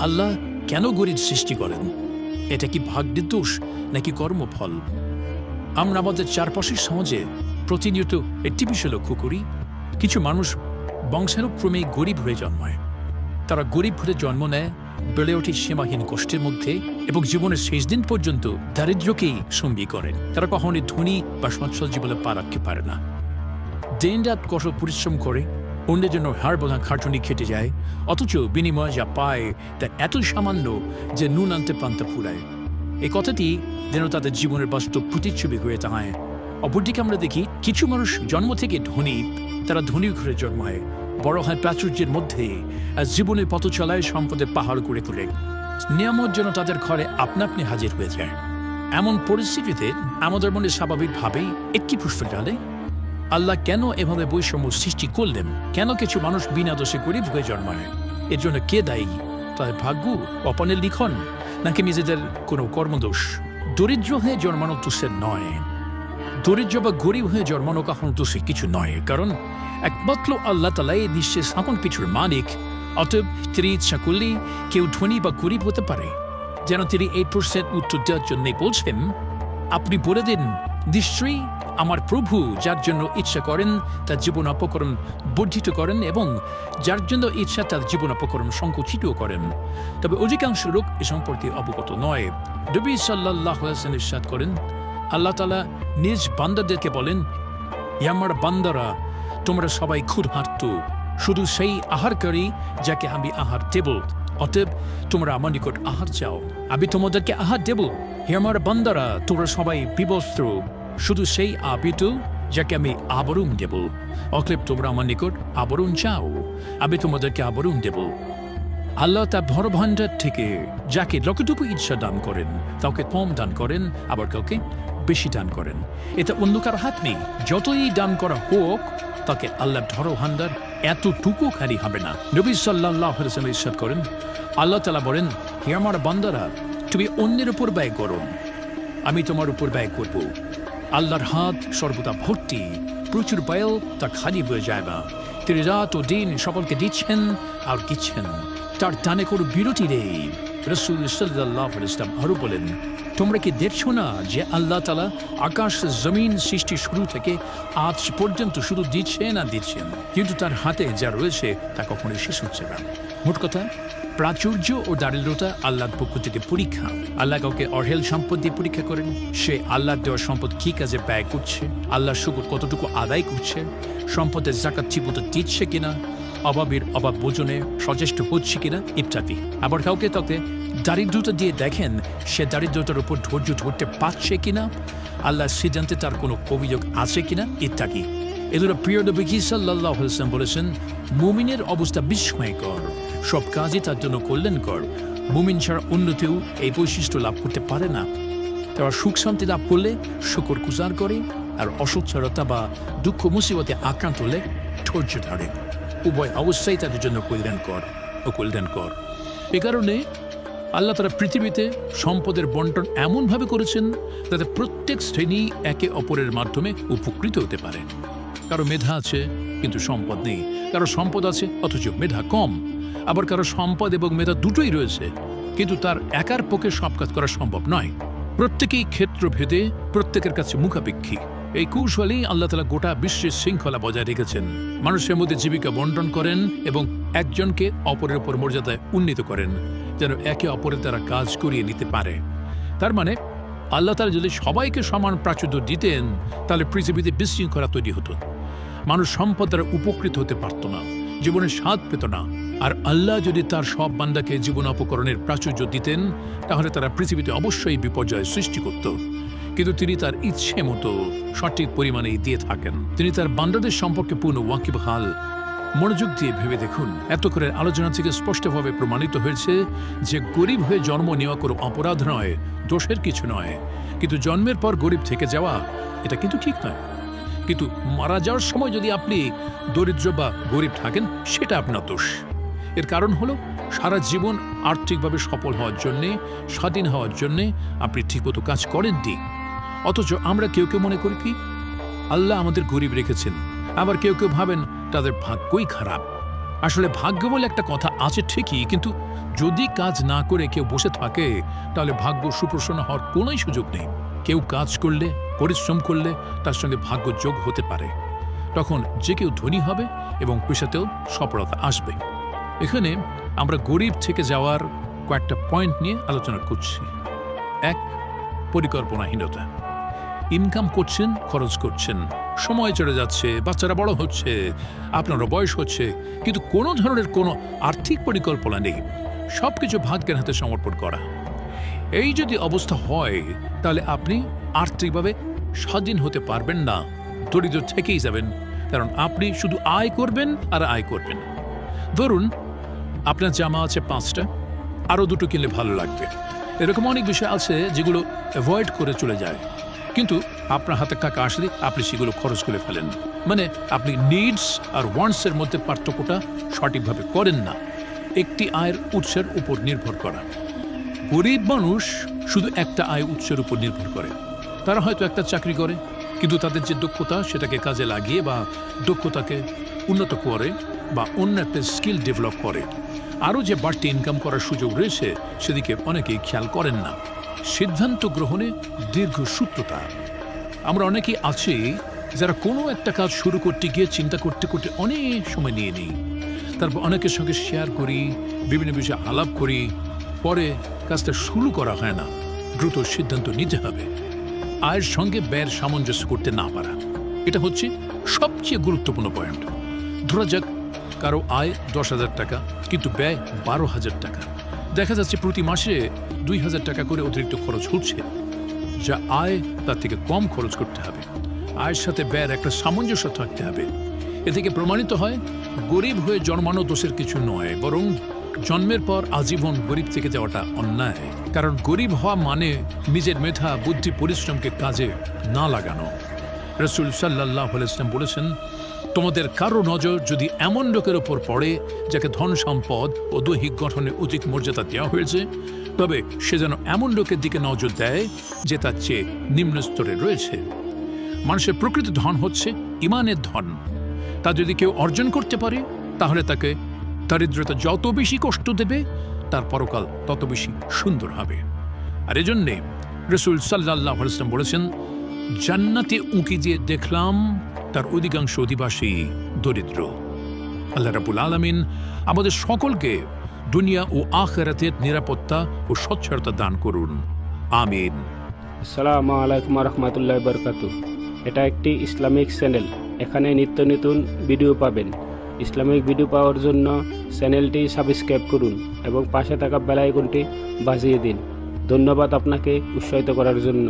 আল্লাহ কেন গরিব সৃষ্টি করেন? এটা কি ভাগ্যের দোষ নাকি কর্মফল? আমরা আমাদের চারপাশের সমাজে প্রতিনিয়ত একটি বিষয় লক্ষ্য করি, কিছু মানুষ বংশানুক্রমে গরিব হয়ে জন্মায়। তারা গরিব হয়ে জন্ম নেয়, বেড়ে ওঠে সীমাহীন কষ্টের মধ্যে এবং জীবনের শেষ দিন পর্যন্ত দারিদ্র্যকেই সঙ্গী করেন। তারা কখনোই ধনী বা সচ্ছল জীবনে পা রাখতে পারে না। দিন রাত কঠোর পরিশ্রম করে অন্যের জন্য হাড় বোঝা খাটুনি খেটে যায়, অথচ বিনিময় যা পায় তা এত সামান্য যে নুন আনতে পান্তা ফুরায় এই কথাটি যেন তাদের জীবনের বাস্তব প্রতিচ্ছবি হয়ে দাঁড়ায়। অপরদিকে আমরা দেখি কিছু মানুষ জন্ম থেকে ধনী, তারা ধনী ঘরে জন্মায়। বড় হয় প্রাচুর্যের মধ্যে, আর জীবনের পথ চলায় সম্পদের পাহাড় করে তোলে। নিয়ামত যেন তাদের ঘরে আপনা আপনি হাজির হয়ে যায়। এমন পরিস্থিতিতে আমাদের মনে স্বাভাবিকভাবেই একটি প্রশ্ন ডালে আল্লাহ কেন এভাবে বৈষম্য সৃষ্টি করলেন? কেন কিছু মানুষ বিনা দোষে গরিব হয়ে জন্মায়? এর জন্য কে দায়ী? তাদের ভাগ্য অপনের লিখন? নাকি নিজেদের কোনো কর্মদোষ? দরিদ্র হয়ে জন্মানো দোষের নয়। দরিদ্র বা গরিব হয়ে জন্মানো কখনো দোষে কিছু নয়। কারণ একমাত্র আল্লাহ তালাই নিঃশেষ সকল কিছুর মালিক। অতএব তিনি ইচ্ছা করলেই কেউ ধনী বা গরিব হতে পারে। যেন তিনি এই প্রশ্নের উত্তর দেওয়ার জন্যই বলছেন, আপনি বলে দিন নিশ্চয়ই আমার প্রভু, যার জন্য ইচ্ছা করেন, তার জীবন অপকরণ বর্ধিত করেন এবং যার জন্য ইচ্ছা, তার জীবন অপকরণ সংকুচিতও করেন। তবে অধিকাংশ লোক এ সম্পর্কে অবগত নয়। নবী সাল্লাহ ইরশাদ করেন, আল্লাহ তালা নিজ বান্দাদেরকে বলেন ইয়ামার বান্দারা, তোমরা সবাই খুদ ক্ষুধার্ত শুধু সেই আহারকারী যাকে আমি আহার দেব, অতএব তোমরা আমার নিকট আহার চাও। আমি তোমাদেরকে আহার দেব। হে আমার বান্দারা, তোমরা সবাই বিবস্ত্র। শুধু সেই আবিত যাকে আমি আবরণ দেব। অতএব তোমরা আমার নিকট আবরণ চাও। আমি তোমাদেরকে আবরণ দেব। আল্লাহ তার ভরভাণ্ডার থেকে যাকে যতটুকু ইচ্ছা দান করেন কাউকে কম দান করেন, আবার কাউকে বেশি দান করেন। এতে অন্য কারও হাত নেই। যতই দান করা হোক, তাকে আল্লাহ ধরো ভান্ডার এতটুকু খালি হবে না। নবী সাল্লাহ ইরশাদ করেন, আল্লাহ তালা বলেন, হে আমার বান্দারা, তুমি অন্যের উপর ব্যয় করো। আমি তোমার উপর ব্যয় করব। আল্লাহর হাত সর্বদা ভর্তি, প্রচুর ব্যয় তা খালি হয়ে যায় না। তিনি রাত ও দিন সকলকে দিচ্ছেন আর দিচ্ছেন তার টানে কোনো বিরতি নেই। রসুল সাল্লাহ ইসলাম আরও বলেন, তোমরা কি দেখছ না যে আল্লাহ তালা আকাশ জমিন সৃষ্টি শুরু থেকে আজ পর্যন্ত শুধু দিচ্ছেন আর দিচ্ছেন? কিন্তু তার হাতে যা রয়েছে তা কখনোই শেষ হচ্ছে না। মোট কথা প্রাচুর্য ও দারিদ্রতা আল্লাহর পক্ষ থেকে পরীক্ষা। আল্লাহ কাউকে অঢেল সম্পদ দিয়ে পরীক্ষা করেন। সে আল্লাহর দেওয়া সম্পদ কি কাজে ব্যয় করছে? আল্লাহর শুকুর কতটুকু আদায় করছে? সম্পদের জাকাত ঠিকমতো দিচ্ছে কিনা? অভাবের অভাব বোঝনে সচেষ্ট হচ্ছে কিনা? ইত্যাদি। আবার কাউকে তাকে দারিদ্রতা দিয়ে দেখেন, সে দারিদ্রতার উপর ধৈর্য ধরতে পারছে কিনা? আল্লাহর সিদ্ধান্তে তার কোনো অভিযোগ আছে কিনা? ইত্যাদি। এদের প্রিয় নবী সাল্লাহ বলেছেন, মুমিনের অবস্থা বিস্ময়কর। সব কাজই তার জন্য কল্যাণকর। মুমিন ছাড়া অন্যতেও এই বৈশিষ্ট্য লাভ করতে পারে না। তারা সুখ শান্তি লাভ করলে, শুকর গুজার করে আর অসচ্ছলতা বা দুঃখ মুসিবতে আক্রান্ত হলে ধৈর্য ধরে। উভয় অবস্থাই তাদের জন্য কল্যাণকর ও কল্যাণকর। এ কারণে আল্লাহ তারা পৃথিবীতে সম্পদের বন্টন এমনভাবে করেছেন যাতে প্রত্যেক শ্রেণি একে অপরের মাধ্যমে উপকৃত হতে পারে। কারও মেধা আছে, কিন্তু সম্পদ নেই। কারও সম্পদ আছে, অথচ মেধা কম। আবার কারও সম্পদ এবং মেধা দুটোই রয়েছে, কিন্তু তার একার পক্ষে সব কাজ করা সম্ভব নয়। প্রত্যেকেই ক্ষেত্র ভেদে প্রত্যেকের কাছে মুখাপেক্ষী। এই কৌশলেই আল্লাহ তালা গোটা বিশ্বের শৃঙ্খলা বজায় রেখেছেন। মানুষের মধ্যে জীবিকা বন্টন করেন এবং একজনকে অপরের ওপর মর্যাদায় উন্নীত করেন, যেন একে অপরের তারা কাজ করিয়ে নিতে পারে। তার মানে আল্লাহ তালা যদি সবাইকে সমান প্রাচুর্য দিতেন, তাহলে পৃথিবীতে বিশৃঙ্খলা তৈরি হতো। মানুষ সম্পদ দ্বারা উপকৃত হতে পারত না। জীবনের স্বাদ পেত না। আর আল্লাহ যদি তার সব বান্দাকে জীবন অপকরণের প্রাচুর্য দিতেন, তাহলে তারা পৃথিবীতে অবশ্যই বিপর্যয় সৃষ্টি করত। কিন্তু তিনি তার ইচ্ছে মতো সঠিক পরিমাণেই দিয়ে থাকেন। তিনি তার বান্দাদের সম্পর্কে পূর্ণ ওয়াকিব হাল, মনোযোগ দিয়ে ভেবে দেখুন। এত করে আলোচনা থেকে স্পষ্টভাবে প্রমাণিত হয়েছে যে গরিব হয়ে জন্ম নেওয়া কোনো অপরাধ নয়, দোষের কিছু নয়। কিন্তু জন্মের পর গরিব থেকে যাওয়া, এটা কিন্তু ঠিক নয়। কিন্তু মারা যাওয়ার সময় যদি আপনি দরিদ্র বা গরিব থাকেন, সেটা আপনার দোষ। এর কারণ হলো, সারা জীবন আর্থিকভাবে সফল হওয়ার জন্যে, স্বাধীন হওয়ার জন্যে আপনি ঠিকমতো কাজ করেননি। অথচ আমরা কেউ কেউ মনে করি কি, আল্লাহ আমাদের গরিব রেখেছেন। আবার কেউ কেউ ভাবেন, তাদের ভাগ্যই খারাপ। আসলে ভাগ্য বলে একটা কথা আছে ঠিকই, কিন্তু যদি কাজ না করে কেউ বসে থাকে, তাহলে ভাগ্য সুপ্রসন্ন হওয়ার কোনোই সুযোগ নেই। কেউ কাজ করলে, পরিশ্রম করলে তার সঙ্গে ভাগ্য যোগ হতে পারে। তখন যে কেউ ধনী হবে এবং পেশাতেও সফলতা আসবে। এখানে আমরা গরিব থেকে যাওয়ার কয়েকটা পয়েন্ট নিয়ে আলোচনা করছি। এক, পরিকল্পনাহীনতা। ইনকাম করছেন, খরচ করছেন। সময় চলে যাচ্ছে, বাচ্চারা বড় হচ্ছে, আপনারও বয়স হচ্ছে, কিন্তু কোনো ধরনের কোনো আর্থিক পরিকল্পনা নেই। সব কিছু ভাগ্যের হাতে সমর্পণ করা। এই যদি অবস্থা হয়, তাহলে আপনি আর্থিকভাবে স্বাধীন হতে পারবেন না। দরিদ্র থেকেই যাবেন, কারণ আপনি শুধু আয় করবেন আর আয় করবেন। ধরুন, আপনার জামা আছে পাঁচটা, আরও দুটো কিনলে ভালো লাগবে। এরকম অনেক বিষয় আছে যেগুলো অ্যাভয়েড করে চলে যায়। কিন্তু আপনার হাতে টাকা আসলে আপনি সেগুলো খরচ করে ফেলেন। মানে আপনি নিডস আর ওয়ান্টসের মধ্যে পার্থক্যটা সঠিকভাবে করেন না। একটি আয়ের উৎসের উপর নির্ভর করা। গরিব মানুষ শুধু একটা আয় উৎসের উপর নির্ভর করে। তারা হয়তো একটা চাকরি করে, কিন্তু তাদের যে দক্ষতা, সেটাকে কাজে লাগিয়ে বা দক্ষতাকে উন্নত করে বা অন্য একটা স্কিল ডেভেলপ করে। আরও যে বাড়তি ইনকাম করার সুযোগ রয়েছে, সেদিকে অনেকেই খেয়াল করেন না। সিদ্ধান্ত গ্রহণে দীর্ঘ সূত্রতা। আমরা অনেকেই আছি যারা কোনো একটা কাজ শুরু করতে গিয়ে চিন্তা করতে করতে অনেক সময় নিয়ে নিই। তারপর অনেকের সঙ্গে শেয়ার করি, বিভিন্ন বিষয়ে আলাপ করি পরে কাজটা শুরু করা হয় না। দ্রুত সিদ্ধান্ত নিতে হবে। আয়ের সঙ্গে ব্যয়ের সামঞ্জস্য করতে না পারা। এটা হচ্ছে সবচেয়ে গুরুত্বপূর্ণ পয়েন্ট। ধরা যাক, কারও আয় দশ হাজার টাকা, কিন্তু ব্যয় বারো হাজার টাকা। দেখা যাচ্ছে প্রতি মাসে দুই হাজার টাকা করে অতিরিক্ত খরচ হচ্ছে। যা আয়, তার থেকে কম খরচ করতে হবে। আয়ের সাথে ব্যয়ের একটা সামঞ্জস্য থাকতে হবে। এ থেকে প্রমাণিত হয়, গরিব হয়ে জন্মানো দোষের কিছু নয়, বরং জন্মের পর আজীবন গরিব থেকে যাওয়াটা অন্যায়। কারণ গরিব হওয়া মানে নিজের মেধা, বুদ্ধি, পরিশ্রমকে কাজে না লাগানো। রসুল সাল্লাহ ইসলাম বলেছেন, তোমাদের কারও নজর যদি এমন লোকের ওপর পড়ে, যাকে ধন সম্পদ ও দৈহিক গঠনে অধিক মর্যাদা দেওয়া হয়েছে, তবে সে যেন এমন লোকের দিকে নজর দেয় যে তার চেয়ে নিম্ন স্তরে রয়েছে। মানুষের প্রকৃত ধন হচ্ছে ইমানের ধন। তা যদি কেউ অর্জন করতে পারে, তাহলে তাকে দারিদ্রতা যত বেশি কষ্ট দেবে, তার পরকাল তত বেশি সুন্দর হবে। আর এজন্যে রসুল সাল্লাহ ইসলাম বলেছেন, জান্নাতে উঁকি দিয়ে দেখলাম তার অধিকাংশ অধিবাসী দরিদ্র। আল্লাহ রাবুল আলমিন আমাদের সকলকে দুনিয়া ও আখেরাতের নিরাপত্তা ও স্বচ্ছতা দান করুন। আমিন। আসসালামু আলাইকুম রহমতুল্লাহ বরকাত এটা একটি ইসলামিক চ্যানেল। এখানে নিত্য নতুন ভিডিও পাবেন। ইসলামিক ভিডিও পাওয়ার জন্য চ্যানেলটি সাবস্ক্রাইব করুন এবং পাশে থাকা বেল আইকনটি বাজিয়ে দিন। ধন্যবাদ আপনাকে উৎসাহিত করার জন্য।